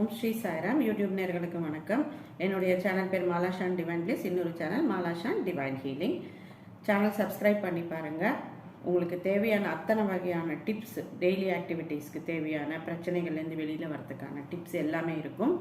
ஓம் Sri Sairam. YouTube நேர்களுக்கு வணக்கம். என்னுடைய சேனல் பேர் மாலாஷான் டிவைன் பிளேஸ். இன்னொரு channel Malashan divine healing. Channel subscribe பண்ணி பாருங்கள் உங்களுக்கு தேவையான அத்தனை வகையான டிப்ஸ் டெய்லி ஆக்டிவிட்டீஸ்க்கு தேவையான பிரச்சனைகள்லேருந்து வெளியில் வரதுக்கான டிப்ஸ் எல்லாமே இருக்கும்.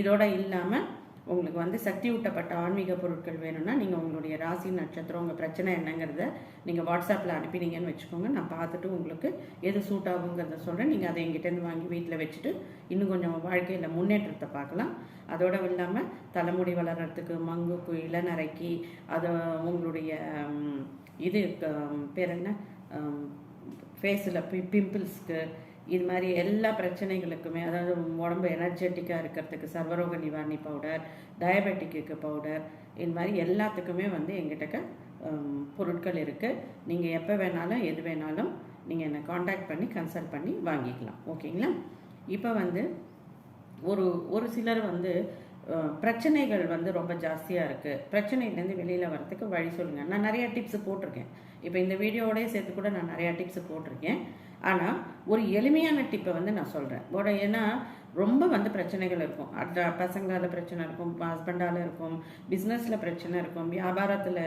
இதோட இல்லாமல் உங்களுக்கு வந்து சக்தி ஊட்டப்பட்ட ஆன்மீக பொருட்கள் வேணும்னா நீங்கள் உங்களுடைய ராசி நட்சத்திரம் உங்கள் பிரச்சனை என்னங்கிறத நீங்கள் வாட்ஸ்அப்பில் அனுப்பினீங்கன்னு வச்சுக்கோங்க. நான் பார்த்துட்டு உங்களுக்கு எது சூட் ஆகுங்கிறத சொல்கிறேன் நீங்கள் அதை எங்கிட்டேருந்து வாங்கி வீட்டில் வச்சுட்டு இன்னும் கொஞ்சம் வாழ்க்கையில் முன்னேற்றத்தை பார்க்கலாம். அதோடு இல்லாமல் தலைமுடி வளர்கிறதுக்கு மங்குக்கு இளநரைக்கு அது உங்களுடைய இது க- பேர் என்ன? ஃபேஸில் பி பிம்பிள்ஸ்க்கு இது மாதிரி எல்லா பிரச்சனைகளுக்குமே அதாவது உடம்பு எனர்ஜெட்டிக்காக இருக்கிறதுக்கு சர்வரோக நிவாரணி பவுடர் டயபெட்டிக்கு பவுடர் இது மாதிரி எல்லாத்துக்குமே வந்து எங்கிட்டக்க பொருட்கள் இருக்குது நீங்கள் எப்போ வேணாலும் எது வேணாலும் நீங்கள் என்னை காண்டாக்ட் பண்ணி கன்சல்ட் பண்ணி வாங்கிக்கலாம். ஓகேங்களா? இப்போ வந்து ஒரு ஒரு சிலர் வந்து பிரச்சனைகள் வந்து ரொம்ப ஜாஸ்தியாக இருக்குது பிரச்சனையிலேருந்து வெளியில் வரத்துக்கு வழி சொல்லுங்கள் நான் நிறையா டிப்ஸ் போட்டிருக்கேன். இப்போ இந்த வீடியோவோடய சேர்த்து கூட நான் நிறையா டிப்ஸ் போட்டிருக்கேன். ஆனால் ஒரு எளிமையான டிப்பை வந்து நான் சொல்கிறேன் ஒரு ஏன்னா ரொம்ப வந்து பிரச்சனைகள் இருக்கும். அட பசங்களால் பிரச்சனை இருக்கும் ஹஸ்பண்டால் இருக்கும் பிஸ்னஸில் பிரச்சனை இருக்கும் வியாபாரத்தில்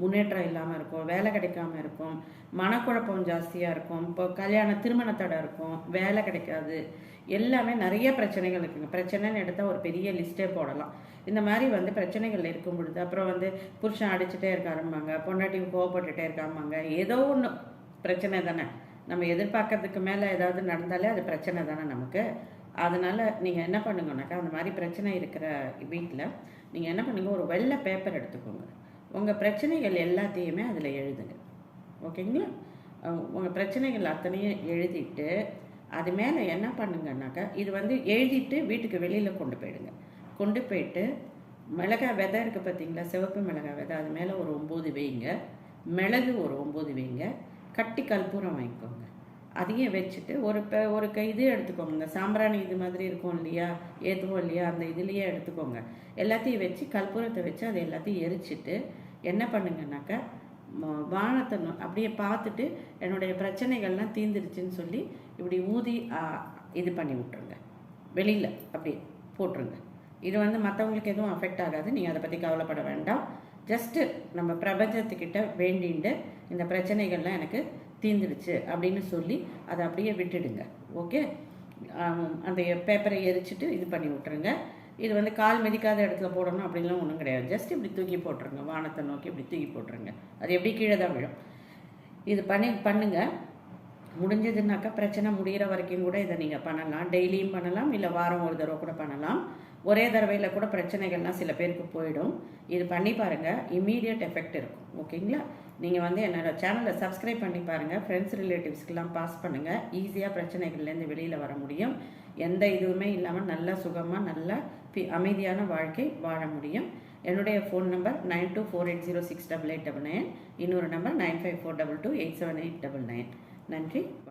முன்னேற்றம் இல்லாமல் இருக்கும் வேலை கிடைக்காம இருக்கும் மனக்குழப்பம் ஜாஸ்தியாக இருக்கும் இப்போ கல்யாண திருமண தடை இருக்கும் வேலை கிடைக்காது எல்லாமே நிறைய பிரச்சனைகள் இருக்குங்க. பிரச்சனைன்னு எடுத்தால் ஒரு பெரிய லிஸ்ட்டே போடலாம். இந்த மாதிரி வந்து பிரச்சனைகள் இருக்கும் பொழுது அப்புறம் வந்து புருஷன் அடிச்சுட்டே இருக்காரும்பாங்க பொண்டாட்டி கோவப்பட்டுட்டே இருக்காமாங்க ஏதோ ஒன்று பிரச்சனை தானே. நம்ம எதிர்பார்க்கறதுக்கு மேலே ஏதாவது நடந்தாலே அது பிரச்சனை தானே நமக்கு. அதனால் நீங்கள் என்ன பண்ணுங்கனாக்கா அந்த மாதிரி பிரச்சனை இருக்கிற வீட்டில் நீங்கள் என்ன பண்ணுங்கள் ஒரு வெள்ளை பேப்பர் எடுத்துக்கோங்க. உங்கள் பிரச்சனைகள் எல்லாத்தையுமே அதில் எழுதுங்க. ஓகேங்களா? உங்கள் பிரச்சனைகள் அத்தனையும் எழுதிட்டு அது மேலே என்ன பண்ணுங்கன்னாக்கா இது வந்து எழுதிட்டு வீட்டுக்கு வெளியில் கொண்டு போயிடுங்க. கொண்டு போயிட்டு மிளகாய் விதை இருக்குது பார்த்தீங்களா சிவப்பு மிளகாய் விதை அது மேலே ஒரு ஒம்பது வைங்க. மிளகு ஒரு ஒம்பது வைங்க. கட்டி கற்பூரம் வாங்கிக்கோங்க. அதையும் வச்சுட்டு ஒரு ப ஒரு இது எடுத்துக்கோங்க. சாம்பிராணி இது மாதிரி இருக்கும் இல்லையா? ஏற்றுவோம் இல்லையா? அந்த இதுலேயே எடுத்துக்கோங்க. எல்லாத்தையும் வச்சு கற்பூரத்தை வச்சு அதை எல்லாத்தையும் எரிச்சிட்டு என்ன பண்ணுங்கன்னாக்கா ம- வானத்தை அப்படியே பார்த்துட்டு என்னுடைய பிரச்சனைகள்லாம் தீந்துருச்சுன்னு சொல்லி இப்படி ஊதி இது பண்ணி விட்ருங்க வெளியில் அப்படியே போட்டுருங்க. இது வந்து மற்றவங்களுக்கு எதுவும் அஃபெக்ட் ஆகாது. நீங்கள் அதை பற்றி கவலைப்பட வேண்டாம். ஜஸ்ட்டு நம்ம பிரபஞ்சத்துக்கிட்ட வேண்டிண்டு இந்த பிரச்சனைகள்லாம் எனக்கு தீந்துடுச்சு அப்படின்னு சொல்லி அதை அப்படியே விட்டுடுங்க. ஓகே அந்த பேப்பரை எரிச்சிட்டு இது பண்ணி விட்டுருங்க. இது வந்து கால் மிதிக்காத இடத்துல போடணும் அப்படின்லாம் ஒன்றும் கிடையாது. ஜஸ்ட் இப்படி தூக்கி போட்டுருங்க. வானத்தை நோக்கி இப்படி தூக்கி போட்டுருங்க. அது எப்படி கீழே தான் விழும். இது பண்ணி பண்ணுங்கள் முடிஞ்சதுனாக்கா பிரச்சனை முடிகிற வரைக்கும் கூட இதை நீங்கள் பண்ணலாம். டெய்லியும் பண்ணலாம். இல்லை வாரம் ஒரு தடவை கூட பண்ணலாம். ஒரே தடவையில் கூட பிரச்சனைகள்லாம் சில பேருக்கு போயிடும். இது பண்ணி பாருங்கள் இமீடியட் எஃபெக்ட் இருக்கும். ஓகேங்களா? நீங்கள் வந்து என்னோட சேனலை சப்ஸ்கிரைப் பண்ணி பாருங்கள் ஃப்ரெண்ட்ஸ் ரிலேட்டிவ்ஸ்க்கெலாம் பாஸ் பண்ணுங்கள் ஈஸியாக பிரச்சனைகள்லேருந்து வெளியில் வர முடியும். எந்த இதுவுமே இல்லாமல் நல்லா சுகமாக நல்லா பி- அமைதியான வாழ்க்கை வாழ முடியும். என்னுடைய phone number nine two four eight zero six double eight double nine இன்னொரு number nine five four double two eight seven eight double nine நன்றி.